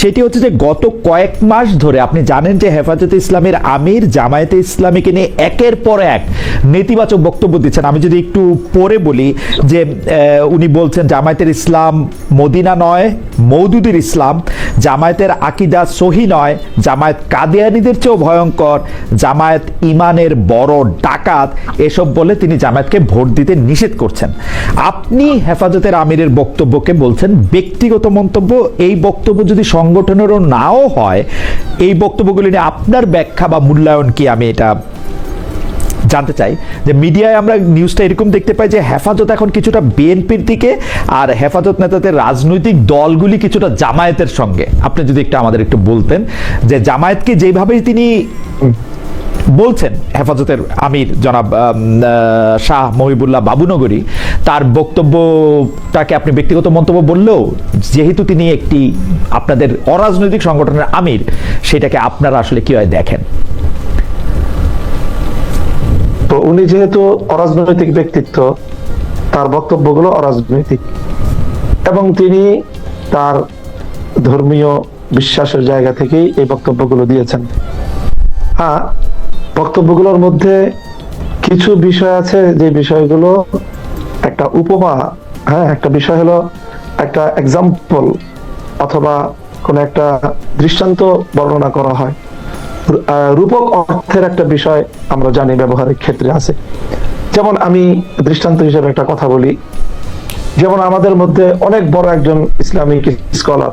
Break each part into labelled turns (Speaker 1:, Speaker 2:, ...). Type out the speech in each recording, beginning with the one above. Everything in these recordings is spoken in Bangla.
Speaker 1: সেটি হচ্ছে যে গত কয়েক মাস ধরে আপনি জানেন যে হেফাজতে ইসলামের আমির জামায়াতে ইসলামীকে নিয়ে একের পর এক নেতিবাচক বক্তব্য দিচ্ছেন। আমি যদি একটু পরে বলি যে উনি বলছেন জামায়াতের ইসলাম মদিনা নয় মৌদুদির ইসলাম। জামায়াতের আকিদা সহি নয়, জামায়াত কাদিয়ানিদের চেয়েও ভয়ঙ্কর, জামায়াত ইমানের বড় ডাকাত, এসব বলে তিনি জামায়াতকে ভোট দিতে নিষেধ করছেন। আপনি হেফাজতের আমিরের বক্তব্যকে বলছেন, ব্যক্তিগত মন্তব্য, এই বক্তব্য যদি সংগঠনেরও নাও হয়, এই বক্তব্যগুলি নিয়ে আপনার ব্যাখ্যা বা মূল্যায়ন কি? আমি এটা জানতে চাই যে মিডিয়ায় আমরা নিউজটা এরকম দেখতে পাই যে হেফাজত এখন কিছুটা বিএনপির দিকে আর হেফাজত নেতাদের রাজনৈতিক দলগুলি কিছুটা জামায়াতের সঙ্গে। আপনি যদি একটু আমাদের একটু বলতেন যে জামায়াতকে যেভাবেই তিনি বলছেন হেফাজতের আমির জনাব শাহ মহিবুল্লাহ বাবুনগরী, তার বক্তব্যটাকে আপনি ব্যক্তিগত মন্তব্য বললেও যেহেতু তিনি একটি আপনাদের অরাজনৈতিক সংগঠনের আমির, সেটাকে আপনারা আসলে কীভাবে দেখেন?
Speaker 2: উনি যেহেতু অরাজনৈতিক ব্যক্তিত্ব, তার বক্তব্যগুলো অরাজনৈতিক। এবং তিনি তার ধর্মীয় বিশ্বাসের জায়গা থেকেই এই বক্তব্যগুলো দিয়েছেন। হ্যাঁ বক্তব্যগুলোর মধ্যে কিছু বিষয় আছে, যে বিষয়গুলো একটা উপমা হ্যাঁ একটা বিষয় হলো একটা এক্সাম্পল অথবা কোন একটা দৃষ্টান্ত বর্ণনা করা হয়। রূপক অর্থের একটা বিষয় আমরা জানি ব্যবহারের ক্ষেত্রে আছে। যেমন আমি দৃষ্টান্ত হিসেবে একটা কথা বলি। যেমন আমাদের মধ্যে অনেক বড় একজন ইসলামিক স্কলার,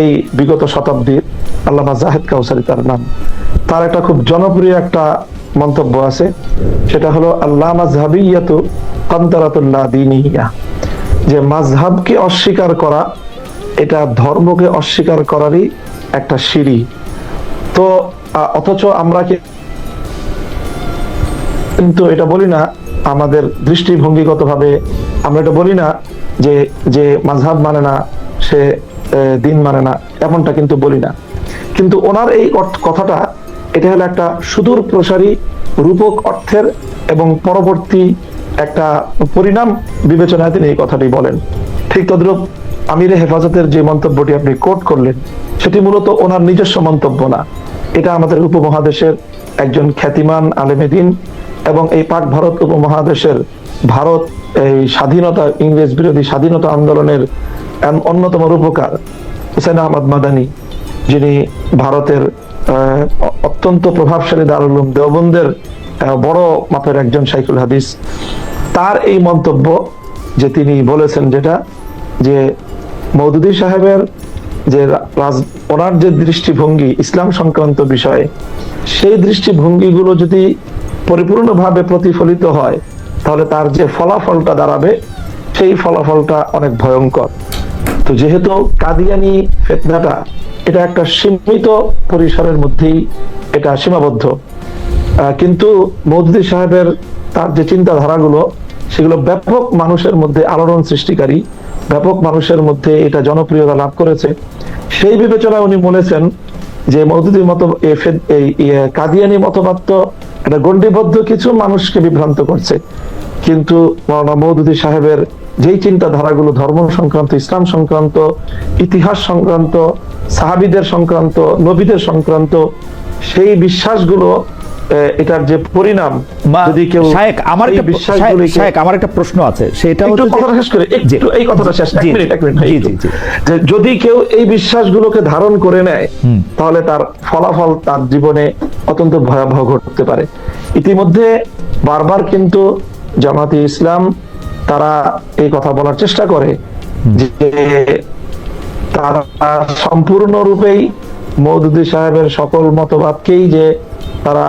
Speaker 2: এই বিগত শতাব্দীর আল্লামা জাহেদ কাউসারি তার নাম। তার একটা খুব জনপ্রিয় একটা মন্তব্য আছে, সেটা হলো আল্লাহ মাজহাবিয়াতু কান্তারাতুল্লাহ দিনিয়া যে মাযহাবকে অস্বীকার করা, এটা ধর্মকে অস্বীকার করারই একটা সিঁড়ি। তো অথচ আমরা কিন্তু এটা বলি না, আমাদের দৃষ্টিভঙ্গিগত ভাবে আমরা এটা বলি না যে যে মাঝহাব মানে না, সে দিন মানে না, এমনটা কিন্তু বলি না। কিন্তু ওনার এই কথাটা, এটা হলো একটা সুদূর প্রসারী রূপক অর্থের এবং পরবর্তী একটা পরিণাম বিবেচনায় তিনি এই কথাটি বলেন। ঠিক তদ্রুপ আমিরে হেফাজতের যে মন্তব্যটি আপনি কোট করলেন, সেটি মূলত ওনার নিজস্ব মন্তব্য না। এটা আমাদের উপমহাদেশের একজন খ্যাতিমান আলেমেদিন এবং এই পাক ভারত উপমহাদেশের ভারত এই স্বাধীনতা, ইংরেজ বিরোধী স্বাধীনতা আন্দোলনের অন্যতম রূপকার হুসেন আহমদ মাদানী, যিনি ভারতের অত্যন্ত প্রভাবশালী দারুলুম দেওবন্দের বড় মাপের একজন শাইখুল হাদিস। তার এই মন্তব্য যে তিনি বলেছেন যেটা, যে মৌদুদি সাহেবের যে ওনার যে দৃষ্টিভঙ্গি, ইসলাম সংক্রান্ত বিষয়ে, সেই দৃষ্টিভঙ্গিগুলো যদি পরিপূর্ণভাবে প্রতিফলিত হয়, তাহলে তার যে ফলাফলটা দাঁড়াবে, সেই ফলাফলটা অনেক ভয়ঙ্কর। তো যেহেতু কাদিয়ানি ফেতনাটা, এটা একটা সীমিত পরিসরের মধ্যেই এটা সীমাবদ্ধ। কিন্তু মৌদুদি সাহেবের তার যে চিন্তাধারাগুলো, সেগুলো ব্যাপক মানুষের মধ্যে আলোড়ন সৃষ্টিকারী। ব্যাপক মানুষের মধ্যে এটা জনপ্রিয়তা লাভ করেছে। সেই বিবেচনায় উনি বলেছেন যে মৌদুদি মত কাদিয়ানি মতবাদ তো একটা গণ্ডিবদ্ধ কিছু মানুষকে বিভ্রান্ত করছে। কিন্তু মৌলানা মৌদুদি সাহেবের যেই চিন্তাধারাগুলো ধর্ম সংক্রান্ত, ইসলাম সংক্রান্ত, ইতিহাস সংক্রান্ত, সাহাবিদের সংক্রান্ত, নবীদের সংক্রান্ত, সেই বিশ্বাসগুলো এটার যে পরিণাম যদি কেউ
Speaker 1: শায়েক আমার একটা শায়েক আমার একটা প্রশ্ন আছে। সেটা হচ্ছে
Speaker 2: কথাটা শেষ করে একটু এই কথাটা শেষ এক মিনিট এক মিনিট
Speaker 1: জি, জি, জি।
Speaker 2: যে যদি কেউ এই বিশ্বাসগুলোকে ধারণ করে নেয় তাহলে তার ফলাফল তার জীবনে অত্যন্ত ভয়াবহ ঘটতে পারে। ইতিমধ্যে বারবার কিন্তু জামাতি ইসলাম তারা এই কথা বলার চেষ্টা করে যে তারা সম্পূর্ণরূপেই মৌদুদি সাহেবের সকল মতবাদকেই যে তারা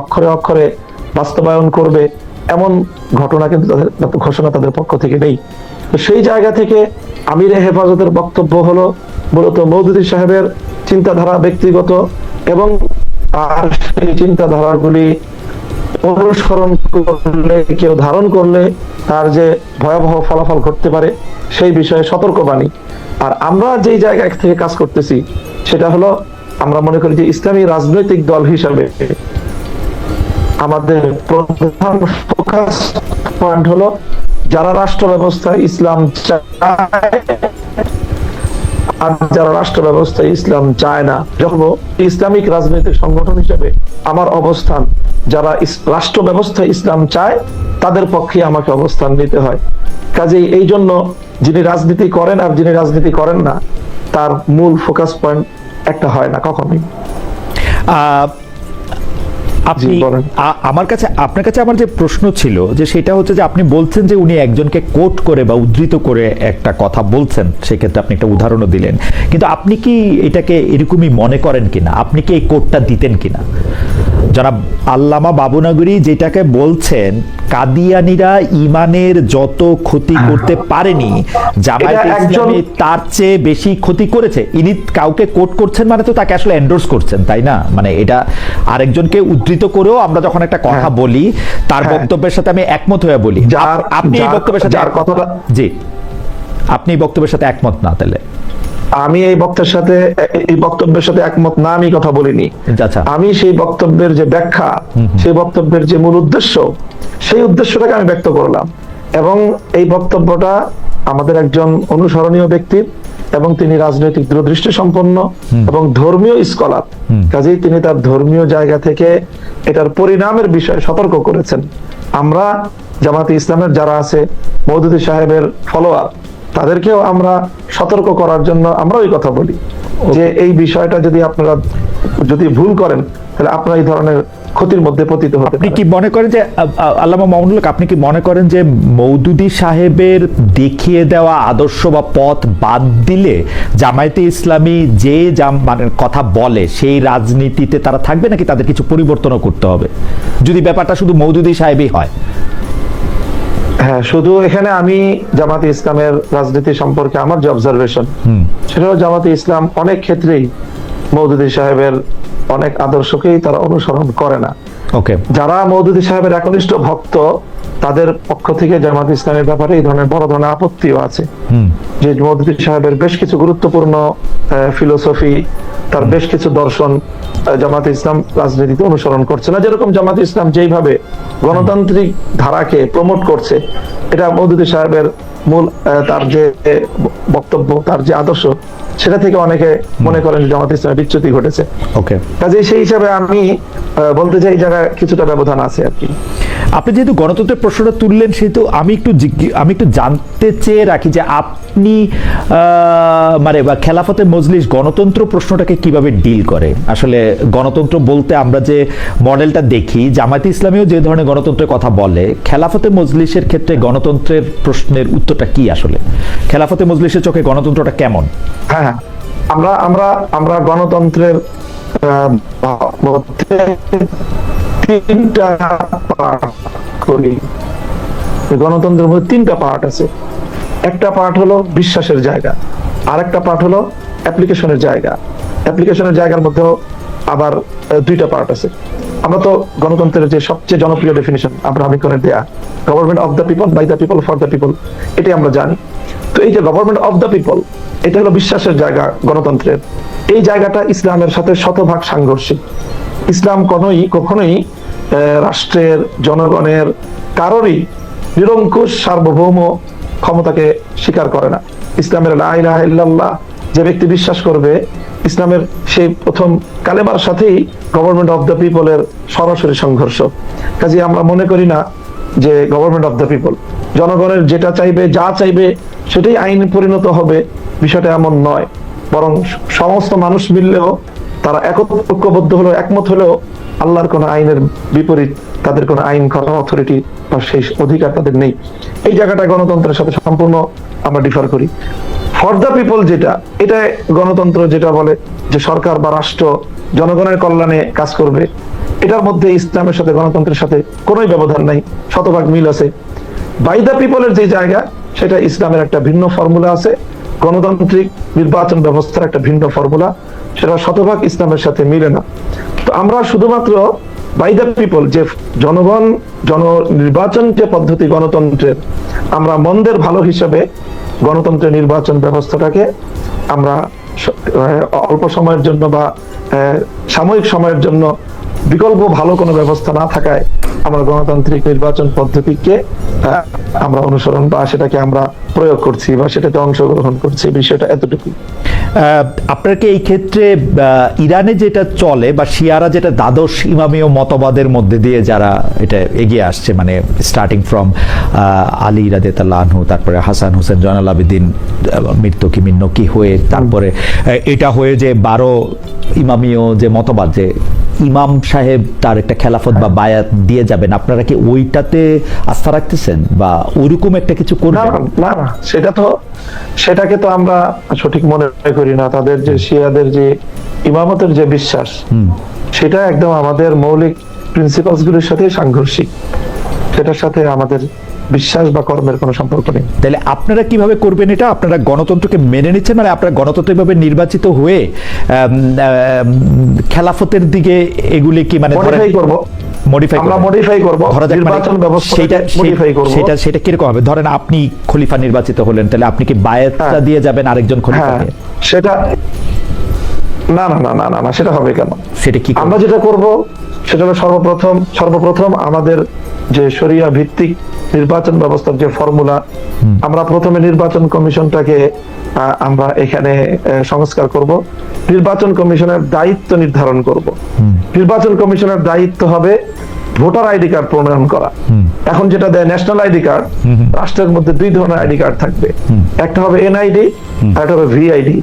Speaker 2: অক্ষরে অক্ষরে বাস্তবায়ন করবে, এমন ঘটনা কিন্তু তাদের ঘোষণা তাদের পক্ষ থেকে নেই। তো সেই জায়গা থেকে আমিরে হেফাজতের বক্তব্য হলো মূলত মৌদুদি সাহেবের চিন্তাধারা ব্যক্তিগত এবং তার সেই চিন্তাধারাগুলি অনুসরণ করলে, কেউ ধারণ করলে তার যে ভয়াবহ ফলাফল ঘটতে পারে, সেই বিষয়ে সতর্কবাণী। আর আমরা যেই জায়গা থেকে কাজ করতেছি, সেটা হলো আমরা মনে করি যে ইসলামী রাজনৈতিক দল হিসাবে আমাদের প্রধান ফোকাস পয়েন্ট হলো যারা রাষ্ট্র ব্যবস্থায় ইসলাম আর যারা রাষ্ট্র ব্যবস্থা ইসলাম চায় না। যখন ইসলামিক রাজনৈতিক সংগঠন হিসেবে আমার অবস্থান, যারা রাষ্ট্র ব্যবস্থা ইসলাম চায়, তাদের পক্ষে আমাকে অবস্থান নিতে হয়। কাজেই এই জন্য যিনি রাজনীতি করেন আর যিনি রাজনীতি করেন না, তার মূল ফোকাস পয়েন্ট একটা হয় না কখনোই।
Speaker 1: আপনি আমার কাছে আপনার কাছে আমার যে প্রশ্ন ছিল যে সেটা হচ্ছে যে আপনি বলছেন যে উনি একজনকে কোট করে বা উদ্ধৃত করে একটা কথা বলছেন সেক্ষেত্রে আপনি একটা উদাহরণও দিলেন। কিন্তু আপনি কি এটাকে এরকমই মনে করেন কিনা? আপনি কি এই কোটটা দিতেন কিনা? জনাব আল্লামা বাবুনাগরী যেটাকে বলছেন কাদিয়ানিরা ইমানের যত ক্ষতি করতে পারেনি জামায়াতে ইসলামী তার চেয়ে বেশি ক্ষতি করেছে। ইনি কাউকে কোট করছেন মানে তো তাকে আসলে এন্ডোর্স করছেন তাই না? মানে এটা আরেকজনকে উদ্ধৃত করেও আমরা যখন একটা কথা
Speaker 2: হ্যাঁ।
Speaker 1: বলি তার
Speaker 2: হ্যাঁ।
Speaker 1: বক্তব্যের সাথে আমি একমত হয়ে বলি। আপনি এই বক্তব্যের সাথে
Speaker 2: যার
Speaker 1: জি। আপনি বক্তব্যের সাথে একমত না তাহলে।
Speaker 2: আমি এই বক্তের সাথে এই বক্তব্যের সাথে একমত না আমি কথা বলিনি।
Speaker 1: আচ্ছা
Speaker 2: আমি সেই বক্তব্যের যে ব্যাখ্যা সেই বক্তব্যের যে মূল উদ্দেশ্য সেই উদ্দেশ্যটাকে আমি ব্যক্ত করলাম। এবং এই বক্তব্যটা আমাদের একজন অনুসরণীয় ব্যক্তির এবং তিনি রাজনৈতিক দূরদৃষ্টি সম্পন্ন এবং ধর্মীয় স্কলার কাজেই তিনি তার ধর্মীয় জায়গা থেকে এটার পরিণামের বিষয়ে সতর্ক করেছেন। আমরা জামাতে ইসলামের যারা আছে মৌদুদি সাহেবের ফলোয়ার তাদেরকেও আমরা সতর্ক করার জন্য আমরা ওই কথা বলি। যে এই বিষয়টা যদি আপনারা যদি ভুল করেন তাহলে আপনারা এই ধরনের ক্ষতির মধ্যে পতিত হতে
Speaker 1: আপনি কি মনে করেন যে আল্লামা মামুনুল আপনি কি মনে করেন যে মৌদুদি সাহেবের দেখিয়ে দেওয়া আদর্শ বা পথ বাদ দিলে জামায়াতে ইসলামী যে জাম- মানে কথা বলে সেই রাজনীতিতে তারা থাকবে নাকি তাদের কিছু পরিবর্তনও করতে হবে? যদি ব্যাপারটা শুধু মৌদুদি সাহেবই হয়।
Speaker 2: হ্যাঁ শুধু এখানে আমি জামাতে ইসলামের রাজনীতি সম্পর্কে আমার যে অবজারভেশন সেটাও জামাতে ইসলাম অনেক ক্ষেত্রেই মৌদুদি সাহেবের অনেক আদর্শকেই তারা অনুসরণ করে না।
Speaker 1: ওকে
Speaker 2: যারা মৌদুদি সাহেবের একনিষ্ঠ ভক্ত তাদের পক্ষ থেকে জামাত ইসলামের ব্যাপারে এই ধরনের বড় ধরনের আপত্তিও আছে। যে মৌদুদি সাহেবের বেশ কিছু গুরুত্বপূর্ণ ফিলোসফি তার বেশ কিছু দর্শন জামাতে ইসলাম রাজনীতিতে অনুসরণ করছে না। যেরকম জামাত ইসলাম যেইভাবে গণতান্ত্রিক ধারাকে প্রমোট করছে এটা মৌদুদি সাহেবের মূল তার যে বক্তব্য তার যে আদর্শ সেটা থেকে অনেকে মনে করেন জামাত ইসলামের বিচ্যুতি ঘটেছে।
Speaker 1: ওকে।
Speaker 2: কাজে সেই হিসাবে আমি বলতে চাই জায়গায় কিছুটা ব্যবধান আছে আর কি।
Speaker 1: আপনি যেহেতু গণতন্ত্রের প্রশ্নটা তুললেন সেহেতু আমি একটু আমি একটু জানতে চেয়ে রাখি যে আপনি মানে বা খেলাফতে মজলিস গণতন্ত্র প্রশ্নটাকে কীভাবে ডিল করে? আসলে গণতন্ত্র বলতে আমরা যে মডেলটা দেখি জামায়াতে ইসলামীও যে ধরনের গণতন্ত্রের কথা বলে খেলাফতে মজলিসের ক্ষেত্রে গণতন্ত্রের প্রশ্নের উত্তরটা কি আসলে? খেলাফতে মজলিসের চোখে গণতন্ত্রটা কেমন?
Speaker 2: হ্যাঁ হ্যাঁ। আমরা আমরা আমরা গণতন্ত্রের তিনটা পার্ট করি। গণতন্ত্রের মধ্যে তিনটা পার্ট আছে। একটা পার্ট হলো বিশ্বাসের জায়গা, আরেকটা পার্ট হলো অ্যাপ্লিকেশনের জায়গা। অ্যাপ্লিকেশনের জায়গার মধ্যেও আবার দুইটা পার্ট আছে। আমরা তো গণতন্ত্রের যে সবচেয়ে জনপ্রিয় ডেফিনিশন আমরা আমিকনের দেয়া government of the people by the people for the people এটাই আমরা জানি। তো এই যে গভর্নমেন্ট অফ দ্য পিপল এটা হলো বিশ্বাসের জায়গা গণতন্ত্রের। এই জায়গাটা ইসলামের সাথে শতভাগ সাংঘর্ষিক। ইসলাম কোনোই কখনোই রাষ্ট্রের, জনগণের কারোরই নিরঙ্কুশ সার্বভৌম ক্ষমতাকে স্বীকার করে না। ইসলামের লা ইলাহা যে ব্যক্তি বিশ্বাস করবে, ইসলামের সেই প্রথম কালেমার সাথেই গভর্নমেন্ট অফ দ্য পিপলের সরাসরি সংঘর্ষ। কাজে আমরা মনে করি না যে গভর্নমেন্ট অফ দ্য পিপল জনগণের যেটা চাইবে, যা চাইবে সেটাই আইনে পরিণত হবে, বিষয়টা এমন নয়। বরং সমস্ত মানুষ মিললেও, তারা একত্রবদ্ধ হলেও, একমত হলেও আল্লাহর কোন আইনের বিপরীত, তাদের কোনো আইন করার অথরিটি বা সেই অধিকার তাদের নেই। এই জায়গাটা গণতন্ত্রের সাথে সম্পূর্ণ আমরা ডিফার করি। ফর দ্য পিপল যেটা এটা গণতন্ত্র যেটা বলে যে সরকার বা রাষ্ট্র জনগণের কল্যাণে কাজ করবে। এটার মধ্যে ইসলামের সাথে গণতন্ত্রের সাথে কোনোই ব্যবধান নাই, শতভাগ মিল আছে। বাই দ্য পিপলের যে জায়গা সেটা ইসলামের একটা ভিন্ন ফর্মুলা আছে। গণতান্ত্রিক নির্বাচন ব্যবস্থার একটা ভিন্ন ফর্মুলা। সেটা শতভাগ ইসলামের সাথে মিলে না। তো আমরা শুধুমাত্র বাই দ্য পিপল যে জনগণ জন নির্বাচন যে পদ্ধতি গণতন্ত্রের, আমরা মন্দের ভালো হিসেবে গণতন্ত্রের নির্বাচন ব্যবস্থাটাকে আমরা অল্প সময়ের জন্য বা সাময়িক সময়ের জন্য বিকল্প ভালো কোনো ব্যবস্থা না থাকায় আমরা গণতান্ত্রিক নির্বাচন পদ্ধতিকে আমরা অনুসরণ বা সেটাকে আমরা প্রয়োগ করছি বা সেটাতে অংশগ্রহণ করছি, বিষয়টা এতটুকু
Speaker 1: আহ, আপনার কি এই ক্ষেত্রে ইরানে যেটা চলে বা শিয়ারা যেটা দ্বাদশ ইমামীয় মতবাদের মধ্যে দিয়ে যারা এটা এগিয়ে আসছে মানে স্টার্টিং ফ্রম আলী রাদেতাল্লাহ আনহু তারপরে হাসান হোসেন জয়নাল আবেদিন আহ, মৃত্যুকি মিন্নকি হয়ে তারপরে এটা হয়ে যে বারো ইমামীয় যে মতবাদ যে ইমাম সাহেব তার একটা খেলাফত বা বায়াত দিয়ে যাবেন আপনারা কি ওইটাতে আস্থা রাখতেছেন বা ওইরকম একটা কিছু করবেন?
Speaker 2: না সেটা তো সেটাকে তো আমরা সঠিক মনে করি না তাদের যে শিয়াদের যে ইমামতের যে বিশ্বাস সেটা একদম আমাদের মৌলিক প্রিন্সিপালস গুলির সাথে সাংঘর্ষিক। সেটার সাথে আমাদের বিশ্বাস বা কর্মের কোনো সম্পর্ক নেই।
Speaker 1: তাহলে আপনারা কীভাবে করবেন এটা? আপনারা গণতন্ত্রকে মেনে নিচ্ছেন মানে আপনারা গণতন্ত্র গণতন্ত্রভাবে নির্বাচিত হয়ে খেলাফতের দিকে এগুলি কি মানে
Speaker 2: করব।
Speaker 1: মডিফাই
Speaker 2: আমরা মডিফাই করব,
Speaker 1: মানে
Speaker 2: নির্বাচন ব্যবস্থা
Speaker 1: সেটা
Speaker 2: মডিফাই করব।
Speaker 1: সেটা সেটা কীরকম হবে? ধরেন আপনি খলিফা নির্বাচিত হলেন তাহলে আপনি কি বায়াতটা
Speaker 2: হ্যাঁ।
Speaker 1: দিয়ে যাবেন আরেকজন
Speaker 2: হ্যাঁ
Speaker 1: খলিফাকে?
Speaker 2: সেটা না না না না না না সেটা হবে কেন?
Speaker 1: সেটা কি
Speaker 2: আমরা যেটা করব সেটা হলো সর্বপ্রথম সর্বপ্রথম আমাদের যে শরিয়া ভিত্তিক নির্বাচন ব্যবস্থার যে ফর্মুলা আমরা প্রথমে নির্বাচন কমিশনটাকে আমরা এখানে সংস্কার করব। নির্বাচন কমিশনের দায়িত্ব নির্ধারণ করব। নির্বাচন কমিশনের দায়িত্ব হবে ভোটার আইডি কার্ড প্রণয়ন করা। এখন যেটা দেয় ন্যাশনাল আইডি কার্ড রাষ্ট্রের মধ্যে দুই ধরনের আইডি কার্ড থাকবে। একটা হবে এনআইডি আর একটা হবে ভিআইডি।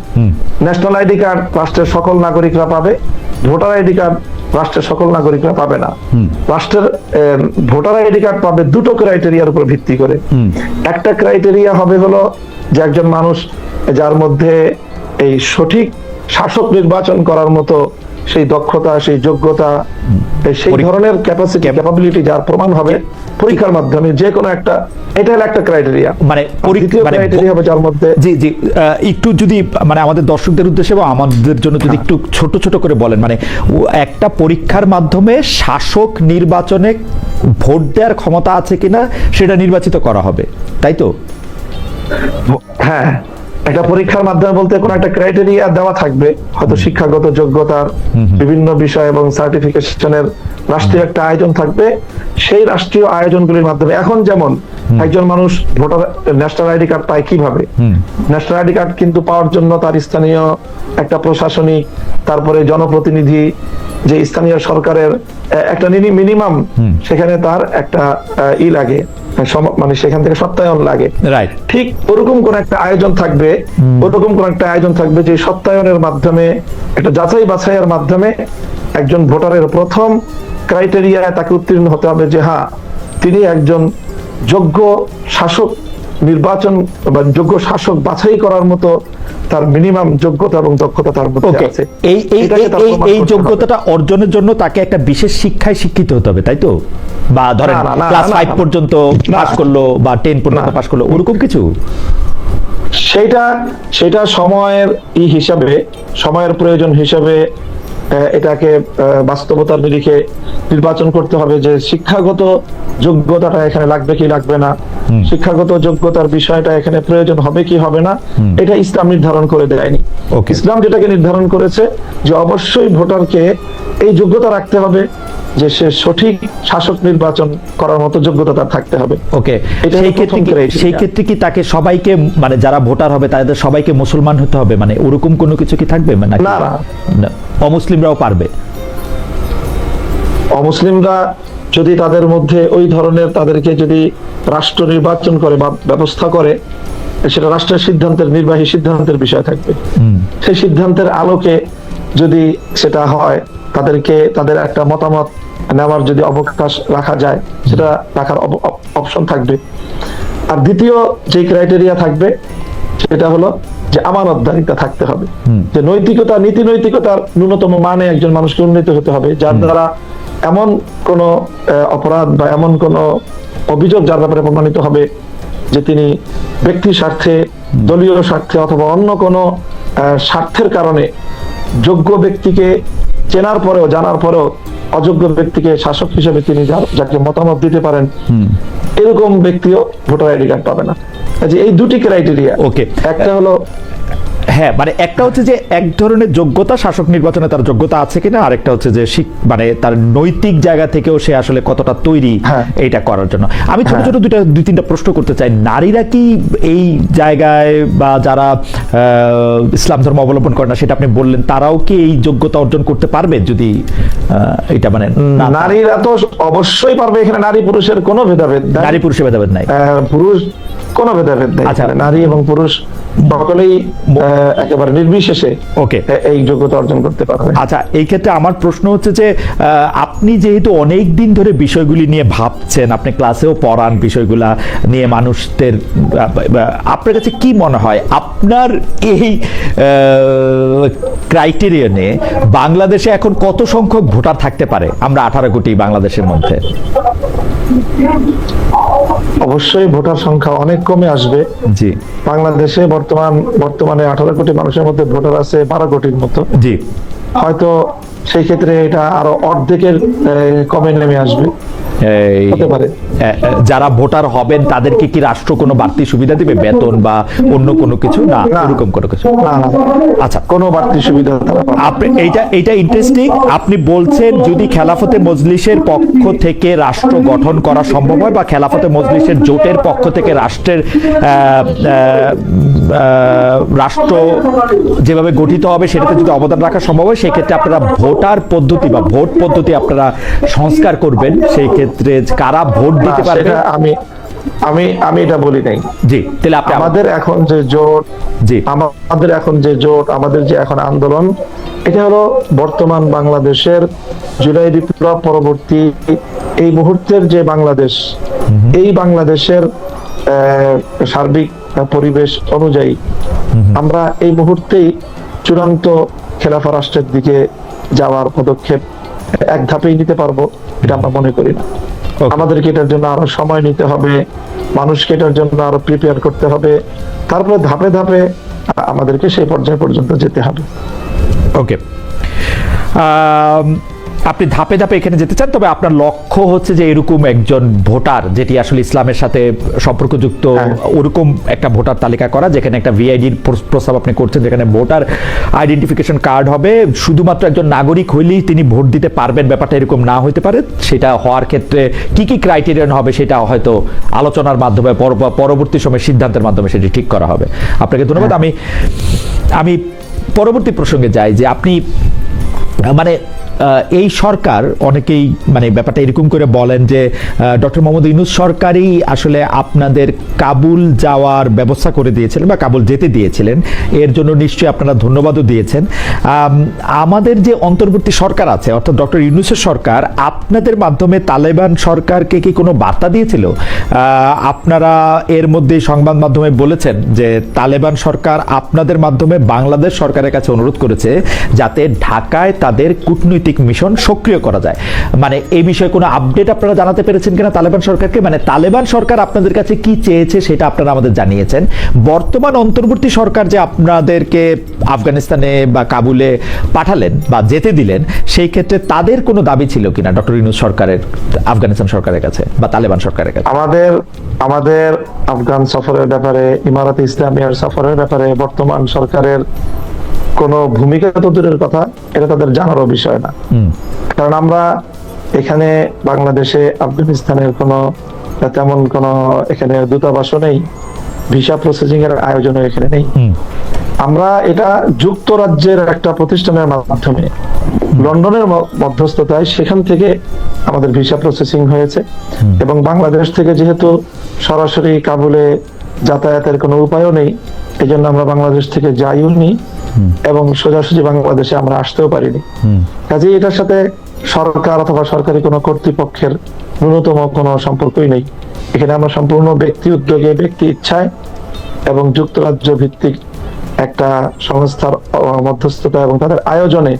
Speaker 2: ন্যাশনাল আইডি কার্ড রাষ্ট্রের সকল নাগরিকরা পাবে। ভোটার আইডি কার্ড রাষ্ট্রের সকল নাগরিকরা পাবে না। রাষ্ট্রের ভোটার আইডি কার্ড পাবে দুটো ক্রাইটেরিয়ার উপর ভিত্তি করে। একটা ক্রাইটেরিয়া হবে হলো যে একজন মানুষ যার মধ্যে এই সঠিক শাসক নির্বাচন করার মতো সেই দক্ষতা সেই যোগ্যতা সেই ধরনের ক্যাপাসিটি ক্যাপাবিলিটি যার প্রমাণ হবে পরীক্ষার মাধ্যমে যে কোনো একটা এটা হলো একটা ক্রাইটেরিয়া
Speaker 1: মানে
Speaker 2: দ্বিতীয়
Speaker 1: মানে
Speaker 2: ক্রাইটেরিয়া হবে যার মধ্যে
Speaker 1: জি জি একটু যদি মানে আমাদের দর্শকদের উদ্দেশ্যে বা আমাদের জন্য যদি একটু ছোট ছোট করে বলেন মানে একটা পরীক্ষার মাধ্যমে শাসক নির্বাচনে ভোট দেওয়ার ক্ষমতা আছে কিনা সেটা নির্বাচিত করা হবে তাই তো?
Speaker 2: হ্যাঁ। একটা পরীক্ষার মাধ্যমে বলতে কোনো একটা ক্রাইটেরিয়া দেওয়া থাকবে। হয়তো শিক্ষাগত যোগ্যতার বিভিন্ন বিষয় এবং সার্টিফিকেশনের রাষ্ট্রীয় একটা আয়োজন থাকবে। সেই রাষ্ট্রীয় আয়োজনগুলির মাধ্যমে এখন যেমন একজন মানুষ ভোটার ন্যাশনাল আইডি কার্ড পায় কীভাবে? ন্যাশনাল আইডি কার্ড কিন্তু পাওয়ার জন্য তার স্থানীয় একটা প্রশাসনিক তারপরে জনপ্রতিনিধি যে স্থানীয় সরকারের একটা মিনিমাম সেখানে তার একটা ই লাগে। মানে সেখান থেকে সত্যায়ন লাগে। ঠিক ওরকম কোন একটা আয়োজন থাকবে ওরকম কোন একটা আয়োজন থাকবে যে সত্যায়নের মাধ্যমে একটা যাচাই বাছাইয়ের মাধ্যমে একজন ভোটারের প্রথম ক্রাইটেরিয়া তাকে উত্তীর্ণ হতে হবে যে হ্যাঁ তিনি একজন যোগ্য শাসক নির্বাচন বা যোগ্য শাসক বাছাই করার মতো তার মিনিমাম যোগ্যতা এবং দক্ষতা তার মধ্যে আছে।
Speaker 1: এই এই। যোগ্যতাটা অর্জনের জন্য তাকে একটা বিশেষ শিক্ষায় শিক্ষিত হতে হবে তাই তো? বা ধরেন ক্লাস ফাইভ পর্যন্ত পাস করল বা টেন পর্যন্ত পাস করল ওরকম কিছু?
Speaker 2: সেটা সেটা সময়ের ই হিসাবে সময়ের প্রয়োজন হিসাবে এটাকে বাস্তবতার নিরিখে নির্বাচন করতে হবে যে শিক্ষাগত যোগ্যতাটা এখানে লাগবে কি লাগবে না। শিক্ষাগত যোগ্যতার বিষয়টা এখানে প্রয়োজন হবে কি হবে না এটা ইসলাম নির্ধারণ করে দেয়নি. ইসলাম যেটাকে নির্ধারণ করেছে যে অবশ্যই ভোটারকে এই যোগ্যতা রাখতে হবে যে সে সঠিক শাসক নির্বাচন করার মতো যোগ্যতা তার থাকতে হবে।
Speaker 1: ওকে সেই ক্ষেত্রে। সেই ক্ষেত্রে কি তাকে সবাইকে মানে যারা ভোটার হবে তাদের সবাইকে মুসলমান হতে হবে? মানে ওরকম কোনো কিছু কি থাকবে মানে
Speaker 2: না। না,
Speaker 1: অমুসলিমরাও পারবে?
Speaker 2: অমুসলিমরা যদি তাদের মধ্যে ওই ধরনের তাদেরকে যদি রাষ্ট্র নির্বাচন করে বা ব্যবস্থা করে সেটা রাষ্ট্রের সিদ্ধান্তের নির্বাহী সিদ্ধান্তের বিষয় থাকবে। সেই সিদ্ধান্তের আলোকে যদি সেটা হয় তাদেরকে তাদের একটা মতামত নেওয়ার যদি অবকাশ রাখা যায় সেটা রাখার অপশন থাকবে। আর দ্বিতীয় যে ক্রাইটেরিয়া থাকবে সেটা হলো যে আমানতদারিতা থাকতে হবে। যে নৈতিকতা নীতি নৈতিকতার ন্যূনতম মানে একজন মানুষকে উন্নীত হতে হবে যার দ্বারা এমন কোন অপরাধ বা এমন কোন অভিযোগ যার ব্যাপারে প্রমাণিত হবে যে তিনি ব্যক্তি স্বার্থে দলীয় স্বার্থে অথবা অন্য কোনো স্বার্থের কারণে যোগ্য ব্যক্তিকে চেনার পরেও জানার পরেও অযোগ্য ব্যক্তিকে শাসক হিসেবে তিনি যাকে মতামত দিতে পারেন এরকম ব্যক্তিও ভোটার আইডি কার্ড পাবে না। কাজে এই দুটি ক্রাইটেরিয়া।
Speaker 1: ওকে
Speaker 2: একটা হলো
Speaker 1: হ্যাঁ মানে একটা হচ্ছে যে এক ধরনের যোগ্যতা শাসক নির্বাচনে তার যোগ্যতা আছে কিনা আরেকটা হচ্ছে যে মানে তার নৈতিক জায়গা থেকেও সে আসলে কতটা তৈরি
Speaker 2: হ্যাঁ।
Speaker 1: এইটা করার জন্য আমি ছোট
Speaker 2: হ্যাঁ।
Speaker 1: ছোট দুইটা দুই তিনটা প্রশ্ন করতে চাই নারীরা কি এই জায়গায় বা যারা ইসলাম ধর্ম অবলম্বন করে না সেটা আপনি বললেন তারাও কি এই যোগ্যতা অর্জন করতে পারবে যদি আহ, এটা মানে
Speaker 2: নারীরা তো অবশ্যই পারবে এখানে নারী পুরুষের কোনো ভেদাভেদ
Speaker 1: নারী পুরুষের ভেদাভেদ নাই
Speaker 2: পুরুষ কোনো ভেদাভেদ নেই
Speaker 1: আচ্ছা।
Speaker 2: নারী এবং পুরুষ সকলেই একেবারে নির্বিশেষে
Speaker 1: ওকে
Speaker 2: এই যোগ্যতা অর্জন করতে পারবে।
Speaker 1: আচ্ছা এই ক্ষেত্রে আমার প্রশ্ন হচ্ছে যে আপনি যেহেতু অনেক দিন ধরে বিষয়গুলি নিয়ে ভাবছেন আপনি ক্লাসেও পড়ান বিষয়গুলা নিয়ে মানুষদের আপনার কাছে কি মনে হয়? আপনার এই ক্রাইটেরিয়নে বাংলাদেশে এখন কত সংখ্যক ভোটার থাকতে পারে? আমরা আঠারো কোটি বাংলাদেশের মধ্যে।
Speaker 2: অবশ্যই ভোটার সংখ্যা অনেক কমে আসবে।
Speaker 1: জি।
Speaker 2: বাংলাদেশে বর্তমান বর্তমানে আঠারো কোটি মানুষের মধ্যে ভোটার আছে বারো কোটির মতো।
Speaker 1: জি।
Speaker 2: হয়তো সেই ক্ষেত্রে এটা আরও অর্ধেকের কমে নেমে আসবে।
Speaker 1: যারা ভোটার হবেন তাদেরকে কি রাষ্ট্র কোনো বাড়তি সুবিধা দিবে? বেতন বা অন্য কোনো কিছু? না। এরকম কোনো কিছু? আচ্ছা।
Speaker 2: কোনো বাড়তি সুবিধা।
Speaker 1: আপনি এইটা এইটা ইন্টারেস্টিং আপনি বলছেন যদি খেলাফতে মজলিসের পক্ষ থেকে রাষ্ট্র গঠন করা সম্ভব হয় বা খেলাফতে মজলিসের জোটের পক্ষ থেকে রাষ্ট্রের রাষ্ট্র যেভাবে গঠিত হবে সেটাতে যদি অবদান রাখা সম্ভব হয় সেক্ষেত্রে আপনারা ভোটার পদ্ধতি বা ভোট পদ্ধতি আপনারা সংস্কার করবেন সেই ক্ষেত্রে কারা ভোট দিতে পারবে?
Speaker 2: সেটা আমি আমি আমি এটা বলি নাই।
Speaker 1: জি তাহলে আপনি আমাদের
Speaker 2: এখন যে জোট
Speaker 1: জি।
Speaker 2: আমাদের এখন যে জোট আমাদের যে এখন আন্দোলন এটা হলো বর্তমান বাংলাদেশের জুলাই বিপ্লব পরবর্তী এই মুহূর্তের যে বাংলাদেশ এই বাংলাদেশের সার্বিক পরিবেশ অনুযায়ী আমরা এই মুহূর্তেই চূড়ান্ত খেলাফা রাষ্ট্রের দিকে যাওয়ার পদক্ষেপ এক ধাপেই নিতে পারব এটা আমরা মনে করি না। আমাদেরকে এটার জন্য আরও সময় নিতে হবে মানুষকে এটার জন্য আরও প্রিপেয়ার করতে হবে তারপরে ধাপে ধাপে আমাদেরকে সেই পর্যায় পর্যন্ত যেতে হবে।
Speaker 1: ওকে আপনি ধাপে ধাপে এখানে যেতে চান তবে আপনার লক্ষ্য হচ্ছে যে এরকম একজন ভোটার যেটি আসলে ইসলামের সাথে সম্পর্কযুক্ত
Speaker 2: হ্যাঁ।
Speaker 1: ওরকম একটা ভোটার তালিকা করা যেখানে একটা ভিআইডির প্রস্তাব আপনি করছেন যেখানে ভোটার আইডেন্টিফিকেশন কার্ড হবে। শুধুমাত্র একজন নাগরিক হইলেই তিনি ভোট দিতে পারবেন ব্যাপারটা এরকম না হতে পারে। সেটা হওয়ার ক্ষেত্রে কি কি ক্রাইটেরিয়ান হবে সেটা হয়তো আলোচনার মাধ্যমে পর- পরবর্তী সময় সিদ্ধান্তের মাধ্যমে সেটি ঠিক করা হবে। আপনাকে ধন্যবাদ। আমি আমি পরবর্তী প্রসঙ্গে যাই যে আপনি মানে এই সরকার অনেকেই মানে ব্যাপারটা এরকম করে বলেন যে ডক্টর মোহাম্মদ ইউনুস সরকারই আসলে আপনাদের কাবুল যাওয়ার ব্যবস্থা করে দিয়েছিলেন বা কাবুল যেতে দিয়েছিলেন। এর জন্য নিশ্চয়ই আপনারা ধন্যবাদও দিয়েছেন। আমাদের যে অন্তর্বর্তী সরকার আছে, অর্থাৎ ডক্টর ইউনুসের সরকার, আপনাদের মাধ্যমে তালেবান সরকারকে কি কোনো বার্তা দিয়েছিল? আপনারা এর মধ্যে সংবাদ মাধ্যমে বলেছেন যে, তালেবান সরকার আপনাদের মাধ্যমে বাংলাদেশ সরকারের কাছে অনুরোধ করেছে যাতে ঢাকায় তাদের কূটনৈতিক মিশন সক্রিয় করা যায়। মানে এই বিষয়ে কোনো আপডেট আপনারা জানাতে পেরেছেন কিনা তালেবান সরকারকে? মানে তালেবান সরকার আপনাদের কাছে কি চেয়েছে সেটা আপনারা আমাদের জানিয়েছেন। বর্তমান অন্তর্বর্তী সরকার যে আপনাদেরকে আফগানিস্তানে বা কাবুলে পাঠালেন বা যেতে দিলেন, সেই ক্ষেত্রে তাদের কোনো দাবি ছিল কিনা ডক্টর ইউনুস সরকারের, আফগানিস্তান সরকারের কাছে বা তালেবান সরকারের কাছে?
Speaker 2: আমাদের আমাদের আফগান সফরের ব্যাপারে, ইমারাত ইসলামিয়ার সফরের ব্যাপারে বর্তমান সরকারের কোনো ভূমিকা তো দূরের কথা এটা তাদের জানারও বিষয় না। কারণ আমরা এখানে বাংলাদেশে আফগানিস্তানের কোনো তেমন কোনো এখানে দূতাবাসও নেই ভিসা প্রসেসিং এর আয়োজনও এখানে নেই। আমরা এটা যুক্তরাজ্যের একটা প্রতিষ্ঠানের মাধ্যমে লন্ডনের মধ্যস্থতায় সেখান থেকে আমাদের ভিসা প্রসেসিং হয়েছে। এবং বাংলাদেশ থেকে যেহেতু সরাসরি কাবুলে যাতায়াতের কোনো উপায়ও নেই। এই জন্য আমরা বাংলাদেশ থেকে যাইও নি এবং সোজাসুজি বাংলাদেশে আমরা আসতেও পারিনি। কাজে এটার সাথে সরকার অথবা সরকারি কোনো কর্তৃপক্ষের ন্যূনতম কোনো সম্পর্কই নেই। এখানে আমরা সম্পূর্ণ ব্যক্তি উদ্যোগে ব্যক্তি ইচ্ছায় এবং যুক্তরাজ্য ভিত্তিক একটা সংস্থার মধ্যস্থতা এবং তাদের আয়োজনে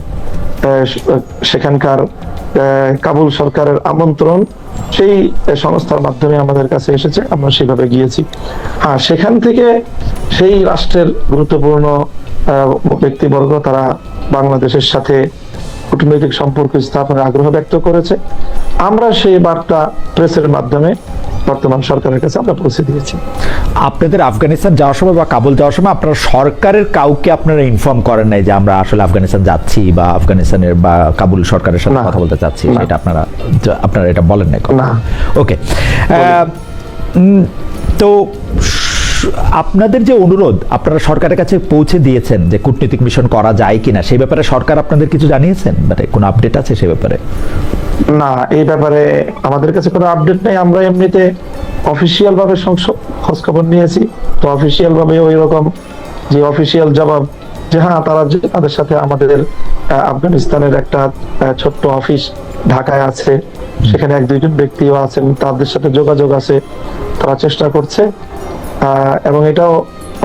Speaker 2: সেখানকার কাবুল সরকারের আমন্ত্রণ সেই সংস্থার মাধ্যমে আমাদের কাছে এসেছে, আমরা সেভাবে গিয়েছি। হ্যাঁ সেখান থেকে সেই রাষ্ট্রের গুরুত্বপূর্ণ ব্যক্তিবর্গ তারা বাংলাদেশের সাথে কূটনৈতিক সম্পর্ক স্থাপনের আগ্রহ ব্যক্ত করেছে আমরা সেই বার্তা প্রেসের মাধ্যমে বর্তমান সরকারের কাছে আমরা পৌঁছে দিয়েছি
Speaker 1: আপনাদের আফগানিস্তান যাওয়ার সময় বা কাবুল যাওয়ার সময় আপনারা সরকারের কাউকে আপনারা ইনফর্ম করেন নাই যে আমরা আসলে আফগানিস্তান যাচ্ছি বা আফগানিস্তানের বা কাবুল সরকারের সাথে। কথা বলতে চাচ্ছি। এটা আপনারা আপনারা এটা বলেন নাই
Speaker 2: না।
Speaker 1: ওকে তো আপনাদের যে অনুরোধ, আপনারা সরকারের কাছে পৌঁছে দিয়েছেন যে কূটনৈতিক মিশন করা যায় কিনা সেই ব্যাপারে সরকার আপনাদের কিছু জানিয়েছেন? মানে কোনো আপডেট আছে সে ব্যাপারে?
Speaker 2: না, এই ব্যাপারে আমাদের কাছে কোনো আপডেট নেই। আমরা এমনিতে অফিসিয়াল ভাবে সংস- খোঁজখবর নিয়েছি। তো অফিসিয়াল ভাবে ওই রকম যে অফিসিয়াল জবাব, যে হ্যাঁ তারা তাদের সাথে আমাদের আফগানিস্তানের একটা ছোট্ট অফিস ঢাকায় আছে। সেখানে এক দুইজন ব্যক্তিও আছেন, তাদের সাথে যোগাযোগ আছে, তারা চেষ্টা করছে। এবং এটাও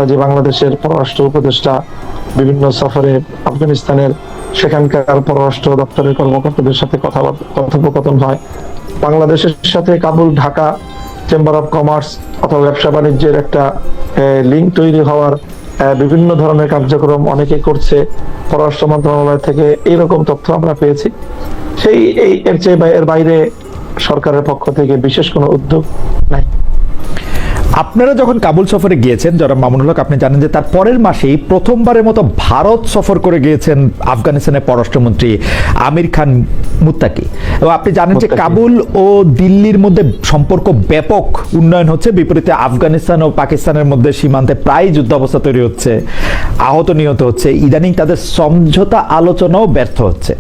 Speaker 2: যে বাংলাদেশের পররাষ্ট্র উপদেষ্টা বিভিন্ন সফরে আফগানিস্তানের সেখানকার পররাষ্ট্র দপ্তরের কর্মকর্তাদের সাথে কথা কথোপকথন হয়। বাংলাদেশের সাথে Kabul, Dhaka chamber of commerce অথবা ব্যবসা বাণিজ্যের একটা লিঙ্ক তৈরি হওয়ার বিভিন্ন ধরনের কার্যক্রম অনেকে করছে। পররাষ্ট্র মন্ত্রণালয় থেকে এইরকম তথ্য আমরা পেয়েছি। সেই, এই, এর চেয়ে এর বাইরে সরকারের পক্ষ থেকে বিশেষ কোনো উদ্যোগ নাই।
Speaker 1: আপনারা যখন কাবুল সফরে গিয়েছেন যারা মামুনুল হক আপনি জানেন যে তার পরের মাসেই প্রথমবারের মতো ভারত সফর করে গিয়েছেন আফগানিস্তানের পররাষ্ট্রমন্ত্রী আমির খান মুত্তাকি। এবং আপনি জানেন যে কাবুল ও দিল্লির মধ্যে সম্পর্ক ব্যাপক উন্নয়ন হচ্ছে বিপরীতে আফগানিস্তান ও পাকিস্তানের মধ্যে সীমান্তে প্রায় যুদ্ধাবস্থা তৈরি হচ্ছে আহত নিহত হচ্ছে। ইদানিং তাদের সমঝোতা আলোচনাও ব্যর্থ হচ্ছে।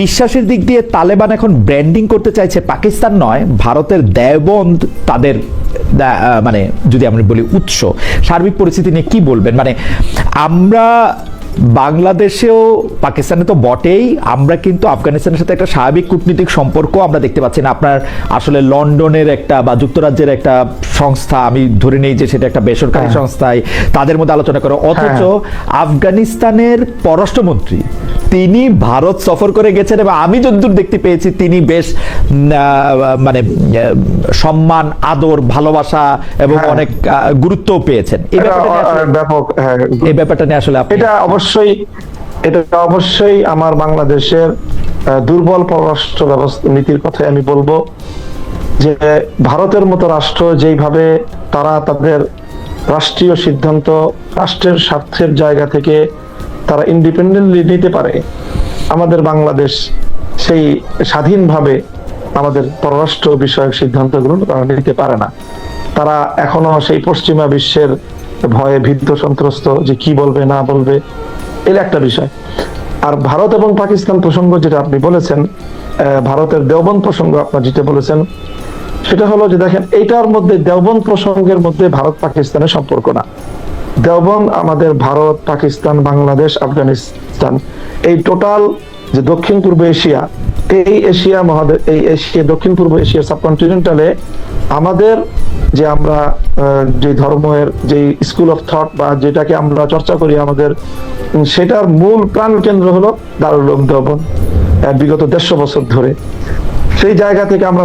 Speaker 1: বিশ্বাসের দিক দিয়ে তালেবান এখন ব্র্যান্ডিং করতে চাইছে পাকিস্তান নয় ভারতের দেয়বন্দ তাদের মানে যদি আমরা বলি উৎস সার্বিক পরিস্থিতি নিয়ে কি বলবেন? মানে আমরা বাংলাদেশেও পাকিস্তানে তো বটেই আমরা কিন্তু আফগানিস্তানের সাথে একটা স্বাভাবিক কূটনীতিক সম্পর্ক আমরা দেখতে পাচ্ছি না। আপনার আসলে লন্ডনের একটা বা যুক্তরাজ্যের একটা সংস্থা আমি ধরে নেই যে সেটা একটা বেসরকারি
Speaker 2: হ্যাঁ।
Speaker 1: সংস্থায় তাদের মধ্যে আলোচনা করে। অথচ আফগানিস্তানের পররাষ্ট্রমন্ত্রী তিনি ভারত সফর করে গেছেন এবং আমি যতদূর দেখতে পেয়েছি তিনি বেশ মানে সম্মান আদর ভালোবাসা এবং
Speaker 2: হ্যাঁ।
Speaker 1: অনেক আহ, গুরুত্বও পেয়েছেন এই ব্যাপারটা
Speaker 2: হ্যাঁ
Speaker 1: এই ব্যাপারটা নিয়ে আসলে
Speaker 2: এটা অবশ্যই এটা অবশ্যই আমার বাংলাদেশের দুর্বল পররাষ্ট্র ব্যবস্থা নীতির কথাই আমি বলব যে ভারতের মতো রাষ্ট্র যেইভাবে তারা তাদের রাষ্ট্রীয় সিদ্ধান্ত রাষ্ট্রের স্বার্থের জায়গা থেকে তারা ইন্ডিপেন্ডেন্টলি নিতে পারে। আমাদের বাংলাদেশ সেই স্বাধীনভাবে আমাদের পররাষ্ট্র বিষয়ক সিদ্ধান্তগুলো তারা নিতে পারে না। তারা এখনও সেই পশ্চিমা বিশ্বের ভয়ে ভীত, সন্ত্রস্ত যে কি বলবে, না বলবে এর একটা বিষয়। আর ভারত এবং পাকিস্তান প্রসঙ্গ যেটা আপনি বলেছেন ভারতের দেওবন্দ প্রসঙ্গ আপনার যেটা বলেছেন, সেটা হলো যে দেখেন, এইটার মধ্যে দেওবন্দ প্রসঙ্গের মধ্যে ভারত পাকিস্তানের সম্পর্ক না। দেওবন্দ, আমাদের ভারত, পাকিস্তান, বাংলাদেশ, আফগানিস্তান, এই টোটাল যে দক্ষিণ পূর্ব এশিয়া, এই এশিয়া মহাদেশ এই এশিয়া, দক্ষিণ পূর্ব এশিয়া সাবকন্টিনেন্টালে আমাদের যে আমরা যে ধর্মের যে স্কুল অফ থট বা যেটাকে আমরা চর্চা করি আমাদের সেটার মূল প্রাণ কেন্দ্র হলো দারুল দেওবন্দ বিগত দেড়শো বছর ধরে। সেই জায়গা থেকে আমরা